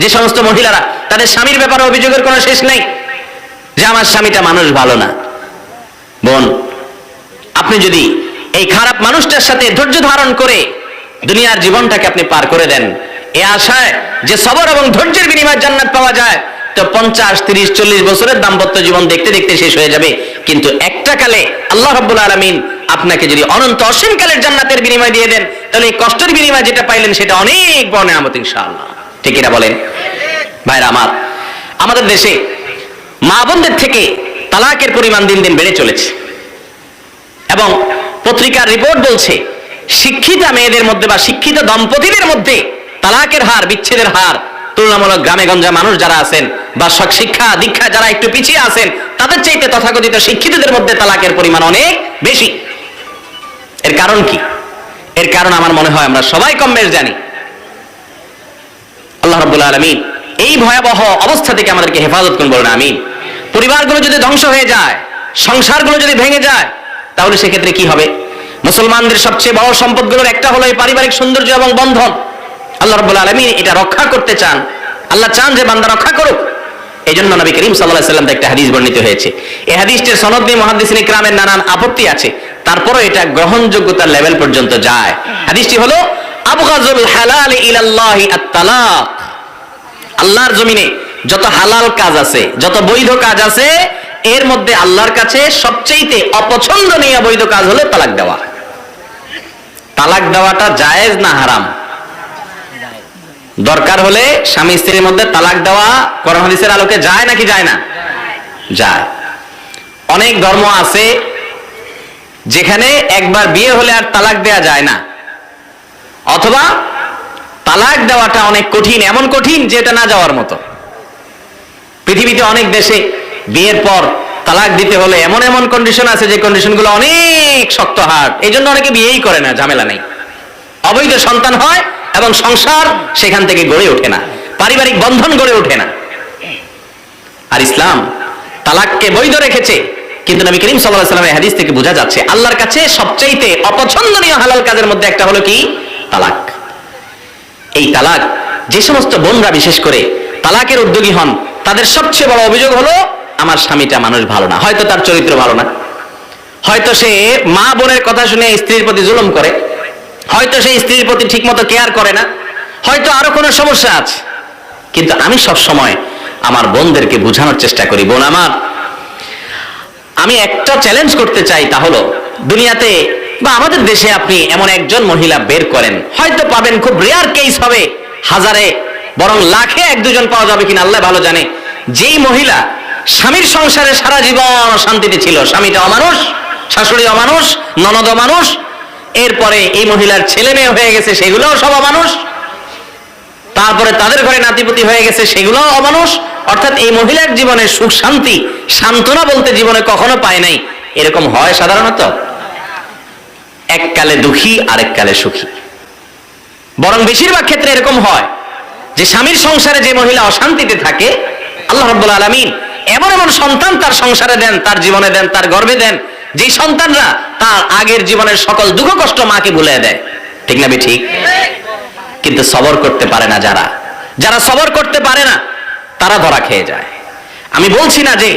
যে সমস্ত মহিলারা, তাদের স্বামীর ব্যাপারে অভিযোগের কোনো শেষ নেই। যে আমার স্বামীটা মানুষ ভালো না। বোন, আপনি যদি এই খারাপ মানুষটার সাথে ধৈর্য ধারণ করে দুনিয়ার জীবনটাকে আপনি পার করে দেন, এ আশায় যে সবর এবং ধৈর্যের বিনিময়ে জান্নাত পাওয়া যায়, তো পঞ্চাশ, তিরিশ, চল্লিশ বছরের দাম্পত্য জীবন দেখতে দেখতে শেষ হয়ে যাবে। কিন্তু একটা কালে আল্লাহ রব্বুল আলমিন আপনাকে যদি অনন্ত অসীমকালের জান্নাতের বিনিময় দিয়ে দেন, তাহলে এই কষ্টের বিনিময় যেটা পাইলেন সেটা অনেক নেয়ামত ইনশাআল্লাহ। ঠিক এটা বলেন? ভাইরা আমার, আমাদের দেশে মা বোনদের থেকে তালাকের পরিমাণ দিন দিন বেড়ে চলেছে। এবং পত্রিকার রিপোর্ট বলছে, শিক্ষিতা মেয়েদের মধ্যে বা শিক্ষিত দম্পতিদের মধ্যে তালাকের হার, বিচ্ছেদের হার, তুলনামূলক গ্রামে গঞ্জা মানুষ যারা আছেন বা শিক্ষা দীক্ষা যারা একটু পিছিয়ে আছেন, তাদের চাইতে তথাকথিত শিক্ষিতদের মধ্যে তালাকের পরিমাণ অনেক বেশি। এর কারণ কি? এর কারণ আমার মনে হয় আমরা সবাই কম বেশ জানি। আল্লাহ রাব্বুল আলামিন, এই ভয়াবহ অবস্থা থেকে আমাদেরকে হেফাজত করুন বলুন, আমিন। পরিবারগুলো যদি ধ্বংস হয়ে যায়, সংসারগুলো যদি ভেঙে যায়, তাহলে সেক্ষেত্রে কি হবে? মুসলমানদের সবচেয়ে বড় সম্পদগুলোর একটা হলো এই পারিবারিক সৌন্দর্য এবং বন্ধন। আল্লাহ রাব্বুল আলামিন এটা রক্ষা করতে চান। আল্লাহ চান যে বান্দা রক্ষা করুক। এই জন্য নবী করিম সাল্লাহ সাল্লাম একটা হাদিস বর্ণিত হয়েছে। এই হাদিসটির সনদ নিয়ে মহাদিসিন ইকরামের নানান আপত্তি আছে। তারপরও এটা গ্রহণযোগ্যতার লেভেল পর্যন্ত যায়। হাদিসটি হলো হালাল আত-তালাক। আল্লাহর জমিনে যত হালাল কাজ আছে, যত বৈধ কাজ আছে, এর মধ্যে আল্লাহর কাছে সবচেয়ে অপছন্দনীয় বৈধ কাজ হলো তালাক দেওয়া। তালাক দেওয়াটা জায়েজ না হারাম? দরকার হলে স্বামী স্ত্রীর মধ্যে তালাক দেওয়া কোরআন হাদিসের আলোকে যায় নাকি যায় না? যায়। অনেক ধর্ম আছে যেখানে একবার বিয়ে হলে আর তালাক দেয়া যায় না। অথবা তালাক দেওয়াটা অনেক কঠিন, এমন কঠিন যে এটা না যাওয়ার মতো। পৃথিবীতে অনেক দেশে বিয়ের পর তালাক দিতে হলে এমন এমন কন্ডিশন আছে যে কন্ডিশনগুলো অনেক শক্ত হার্ড। এই জন্য অনেকে বিয়েই করে না, ঝামেলা নেই। অবৈধ সন্তান হয় এবং সংসার সেখান থেকে গড়ে ওঠে না, পারিবারিক বন্ধন গড়ে ওঠে না। আর ইসলাম তালাককে বৈধ রেখেছে, কিন্তু নবী করিম সাল্লাহ সাল্লামের হাদিস থেকে বোঝা যাচ্ছে, আল্লাহর কাছে সবচাইতে অপছন্দনীয় হালাল কাজের মধ্যে একটা হলো কি? তালাক। এই তালাক, যে সমস্ত বোনরা বিশেষ করে তালাকের উদ্যোগী হন, তাদের সবচেয়ে বড় অভিযোগ হলো, আমার স্বামীটা মানুষ ভালো না। হয়তো তার চরিত্র ভালো না। হয়তো সে মা বোনের কথা শুনে স্ত্রীর প্রতি জুলুম করে। হয়তো সেই স্ত্রীর প্রতি ঠিকমতো কেয়ার করে না। হয়তো আরও কোনো সমস্যা আছে। কিন্তু আমি সব সময় আমার বোনদেরকে বোঝানোর চেষ্টা করি। বোন আমার, আমি একটা চ্যালেঞ্জ করতে চাই তা হলো, দুনিয়াতে বা আমাদের দেশে আপনি এমন একজন মহিলা বের করেন, হয়তো পাবেন খুব রেয়ার কেস হবে, হাজারে, বরং লাখে এক দুজন পাওয়া যাবে কিনা আল্লাহ ভালো জানে। যেই মহিলা স্বামীর সংসারে সারা জীবন শান্তিতে ছিল, স্বামীটা অমানুষ, শাশুড়ি অমানুষ, ননদ অমানুষ, এরপরে এই মহিলার ছেলে মেয়ে হয়ে গেছে, সেগুলোও সব অমানুষ। তারপরে তাদের ঘরে নাতিপতি হয়ে গেছে, সেগুলোও অমানুষ। অর্থাৎ এই মহিলার জীবনে সুখ শান্তি, সান্ত্বনা বলতে জীবনে কখনো পায় নাই। এরকম হয় সাধারণত? এককালে দুঃখী, আরেক কালে সুখী। বরং বেশিরভাগ ক্ষেত্রে এরকম হয় যে স্বামীর সংসারে যে মহিলা অশান্তিতে থাকে, আল্লাহ রব্বুল আলমিন এমন এমন সন্তান তার সংসারে দেন, তার জীবনে দেন, তার গর্ভে দেন যে সন্তানরা তার আগের জীবনের সকল দুঃখ কষ্ট মাকে ভুলে দেয়। ঠিক না ঠিক কিন্তু সবর করতে পারে না যারা। যারা সবর করতে পারে না, তারা ধরা খেয়ে যায়। আমি বলছি না যে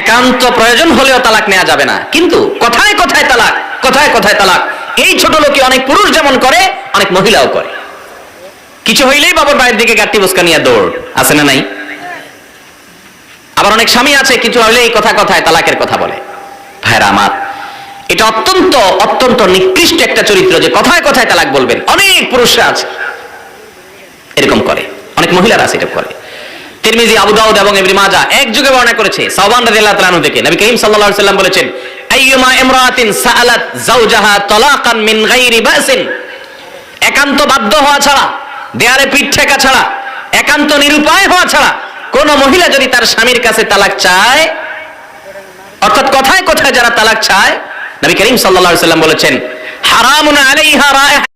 একান্ত প্রয়োজন হলেও তালাক নেওয়া যাবে না, কিন্তু কথায় কথায় তালাক। কথায় কথায় তালাক। এই ছোট লোকে অনেক পুরুষ যেমন করে, অনেক মহিলাও করে। কিছু হইলেই বাবার বাড়ির দিকে গাট্টি বসকা নিয়ে দৌড়। আছে না নাই? আবার অনেক স্বামী আছে, কিছু হইলেই কথা কথায় তালাকের কথা বলে। ভাইরা আমার, এটা অত্যন্ত অত্যন্ত নিকৃষ্ট একটা চরিত্র যে কথায় কথায় তালাক বলবেন। অনেক পুরুষরা আছে। এরকম করে। অনেক মহিলারা আছে এটা করে। তিরমিজি, আবু দাউদ এবং ইবনে মাজা এক যুগে বর্ণনা করেছে। সাওবান রাদিয়াল্লাহু তাআলা থেকে নবী করিম সাল্লাল্লাহু আলাইহি সাল্লাম বলেছেন একান্ত বাধ্য হওয়া ছাড়া দেয়ারে পিঠ ঠেকা ছাড়া, একান্ত নিরুপায় হওয়া ছাড়া কোন মহিলা যদি তার স্বামীর কাছে তালাক চায়, অর্থাৎ কথায় কথায় যারা তালাক চায়, নবী করিম সাল্লাল্লাহু সাল্লাম বলেছেন, হারামুন আলাইহা রায়হা।